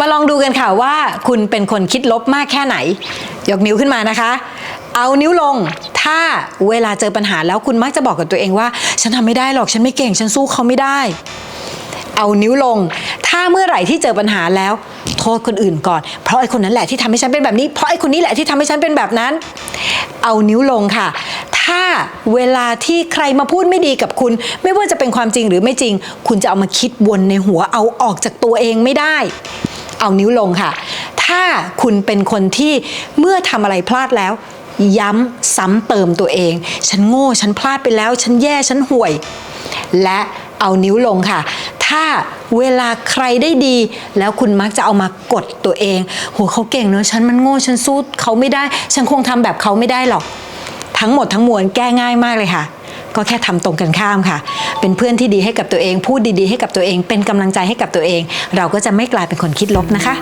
มาลองดูกันค่ะว่าคุณเป็นคนคิดลบมากแค่ไหน ยกนิ้วขึ้นมานะคะ เอานิ้วลง ถ้าเวลาเจอปัญหาแล้วคุณมักจะบอกกับตัวเองว่า ฉันทำไม่ได้หรอกฉันไม่เก่งฉันสู้เขาไม่ได้ เอานิ้วลง ถ้าเมื่อไหร่ที่เจอปัญหาแล้ว โทษคนอื่นก่อน เพราะไอ้คนนั้นแหละที่ทำให้ฉันเป็นแบบนี้ เพราะไอ้คนนี้แหละที่ทำให้ฉันเป็นแบบนั้น เอานิ้วลงค่ะ ถ้าเวลาที่ใครมาพูดไม่ดีกับคุณ ไม่ว่าจะเป็นความจริงหรือไม่จริง คุณจะเอามาคิดวนในหัวเอาออกจากตัวเองไม่ได้ เอานิ้วลงค่ะ ถ้าคุณเป็นคนที่เมื่อทำอะไรพลาดแล้ว ย้ำซ้ำเติมตัวเอง ฉันโง่ฉันพลาดไปแล้ว ฉันแย่ฉันห่วย และเอานิ้วลงค่ะ ถ้าเวลาใครได้ดี แล้วคุณมักจะเอามากดตัวเองโหเขาเก่งเนอะฉันมันโง่ฉันสู้เขาไม่ได้ ฉันคงทำแบบเขาไม่ได้หรอก ทั้งหมดทั้งมวลแก้ง่ายมากเลยค่ะ ก็แค่ทำตรงกันข้ามค่ะ เป็นเพื่อนที่ดีให้กับตัวเอง พูดดีๆให้กับตัวเอง เป็นกำลังใจให้กับตัวเอง เราก็จะไม่กลายเป็นคนคิดลบนะคะ